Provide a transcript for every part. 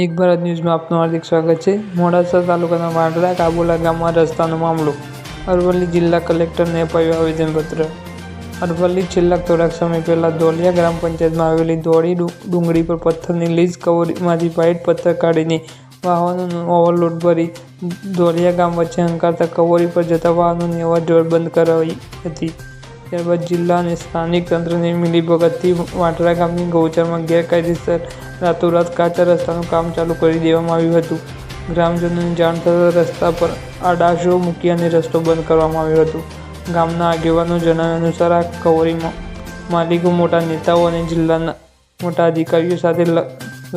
એક ભારત ન્યૂઝમાં આપનું હાર્દિક સ્વાગત છે. મોડાસા તાલુકાના વાંડલા કાબુલા ગામમાં રસ્તાનો મામલો. અરવલ્લી જિલ્લા કલેક્ટરને અપાયું આવેદનપત્ર. અરવલ્લી છેલ્લા થોડાક સમય પહેલાં ધોલિયા ગ્રામ પંચાયતમાં આવેલી ધોળી ડુંગળી પર પથ્થરની લીઝ કવરીમાંથી પાઇટ પથ્થર કાઢીને વાહનોનું ઓવરલોડ ભરી ધોલિયા ગામ વચ્ચે હંકારતા કવોરી પર જતા વાહનોની અવાજ બંધ કરાવી હતી. ત્યારબાદ જિલ્લા અને સ્થાનિક તંત્રની મિલીભગતથી વાંટરા ગામની ગૌચરમાં ગેરકાયદેસર રાતોરાત કાચા રસ્તાનું કામ ચાલુ કરી દેવામાં આવ્યું હતું. ગ્રામજનોને જાણ થતાં રસ્તા પર આડાશો મૂકી અને રસ્તો બંધ કરવામાં આવ્યો હતો. ગામના આગેવાનો જણાવ્યા અનુસાર આ કવરીમાં માલિકો મોટા નેતાઓ અને જિલ્લાના મોટા અધિકારીઓ સાથે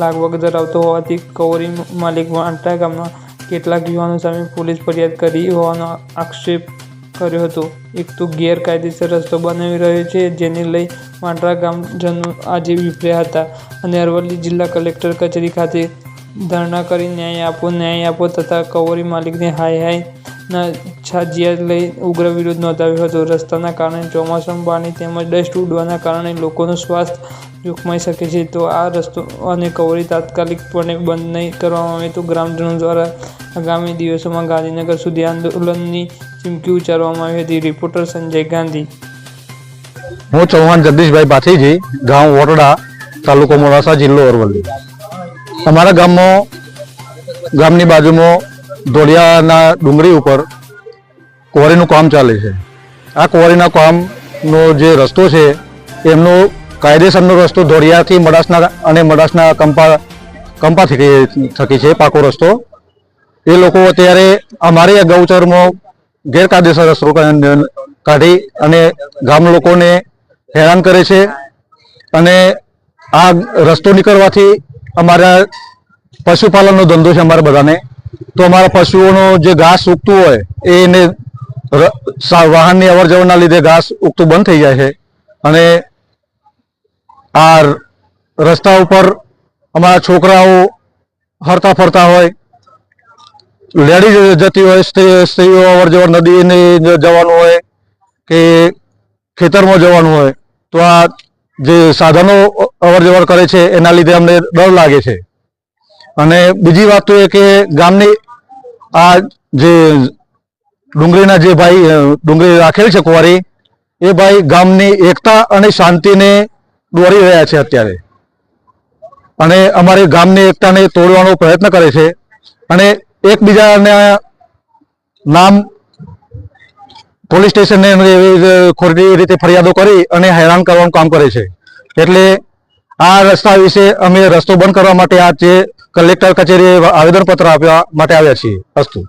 લાગવગ ધરાવતો હોવાથી કવરી માલિક વાંટા ગામના કેટલાક યુવાનો સામે પોલીસ ફરિયાદ કરી હોવાનો આક્ષેપ કર્યો હતો. એક તો ગેરકાયદેસર રસ્તો બનાવી રહ્યો છે, જેને લઈ માંડરા ગામજનો આજે વિફર્યા હતા. અને અરવલ્લી જિલ્લા કલેક્ટર કચેરી ખાતે ધરણા કરી ન્યાય આપો ન્યાય આપો તથા કવોરી માલિકને હાય હાયના છાજિયા લઈ ઉગ્ર વિરોધ નોંધાવ્યો હતો. રસ્તાના કારણે ચોમાસામાં પાણી તેમજ ડસ્ટ ઉડવાના કારણે લોકોનું સ્વાસ્થ્ય જોખમાઈ શકે છે. તો આ રસ્તો અને કવરી તાત્કાલિકપણે બંધ નહીં કરવામાં આવે તો ગ્રામજનો દ્વારા આગામી દિવસોમાં ગાંધીનગર સુધી આંદોલનની ચીમકી ઉચ્ચારવામાં આવી હતી. રિપોર્ટર સંજય ગાંધી. હું ચૌહાણ જગદીશભાઈ પાથીજી ગામ વોટડા તાલુકો મોડાસા, જિલ્લો અરવલ્લી. અમારા ગામમાં, ગામની બાજુમાં ધોળિયાના ડુંગળી ઉપર કોરીનું કામ ચાલે છે. આ કોરીના કામનો જે રસ્તો છે, એમનો કાયદેસરનો રસ્તો ધોળિયાથી મડાસના અને મડાસના કંપા કંપા થકી છે, પાકો રસ્તો. એ લોકો અત્યારે અમારી ગૌચરમાં ગેરકાયદેસર રસ્તો કાઢી અને ગામ લોકોને હેરાન કરે છે અને આ રસ્તો નીકળવાથી અમારા પશુપાલનનો ધંધો છે અમારા બધાને. તો અમારા પશુઓનો જે ઘાસ ઉગતું હોય એને વાહનની અવર જવરના લીધે ઘાસ ઉગતું બંધ થઈ જાય છે. અને આ રસ્તા ઉપર અમારા છોકરાઓ હરતા ફરતા હોય લેડીઝ જતી હોય, સ્ત્રી- સ્ત્રીઓ અવર જવર નદીને જવાનું હોય કે ખેતરમાં જવાનું હોય, તો આ જે સાધનો અવર જવર કરે છે, એના લીધે અમને ડર લાગે છે. અને બીજી વાત તો એ કે ગામની આ જે ડુંગળીના જે ભાઈ ડુંગળી રાખેલ છે કુંવારી, એ ભાઈ ગામની એકતા અને શાંતિને દોરી રહ્યા છે અત્યારે. અને અમારી ગામની એકતાને તોડવાનો પ્રયત્ન કરે છે. અને એકબીજાને નામ પોલીસ સ્ટેશનને એવી ખોટી રીતે ફરિયાદો કરી અને હેરાન કરવાનું કામ કરે છે. એટલે આ રસ્તા વિશે અમે રસ્તો બંધ કરવા માટે આજે કલેક્ટર કચેરીએ આવેદનપત્ર આપવા માટે આવ્યા છીએ. અસ્તુ.